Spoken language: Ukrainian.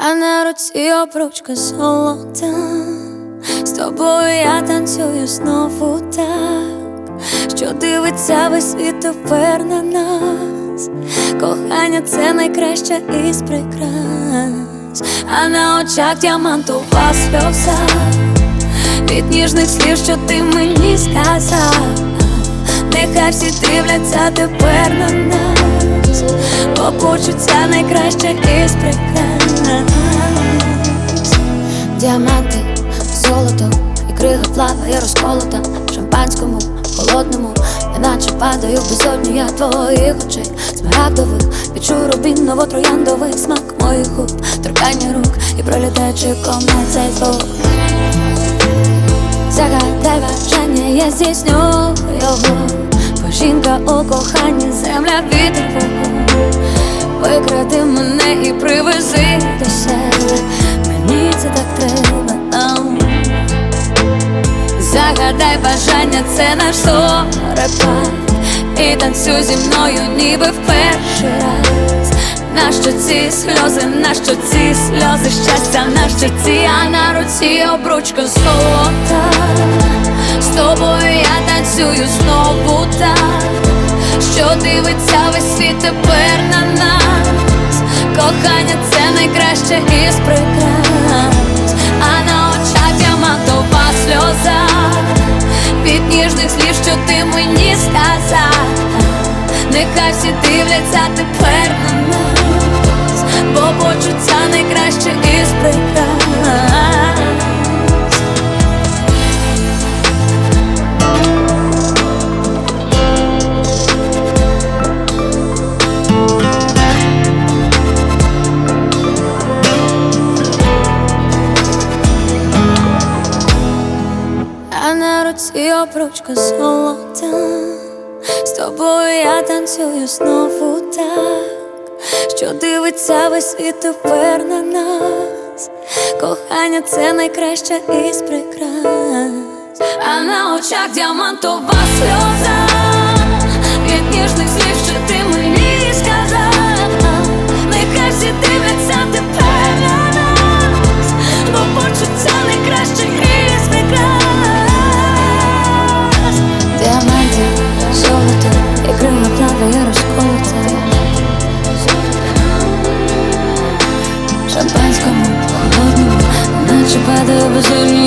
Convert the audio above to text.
А на руці обручка золота, з тобою я танцюю знову так, що дивиться весь світ тепер на нас. Кохання це найкраще із прикрас, а на очах діамантова сльоза. Від ніжних слів, що ти мені сказав. Нехай всі дивляться тепер на нас, бо почуття найкраще із прикрас Діаманти, золото і крига плаває розколота в шампанському, холодному, неначе падаю в безодню я твоїх очей, смарагдових, відчу рубіново трояндовий смак моїх губ, торкання рук і пролітаючи комнат цей звук. Загадай бажання, я здійсню його. Бо жінка у коханні, земля вітер вогонь Викради мене і привези до себе. Мені це так треба нам Загадай бажання, це наш зорепад І танцюй зі мною, ніби в перший раз. Нащо ці сльози, нащо ці сльози? Щастя, нащо ці, а на руці обручка золота. З тобою я танцюю знову так. Що дивиться весь світ тепер на нас Кохання це найкраще із прикрас. А на очах діамантова сльоза. Від ніжних слів, що ти мені сказав. Нехай всі дивляться тепер на нас, бо почуття найкраще А на руці обручка золота. З тобою я танцюю знову так Що дивиться весь світ тепер на нас. Кохання це найкраще із прикрас. А на очах діамантова lovers in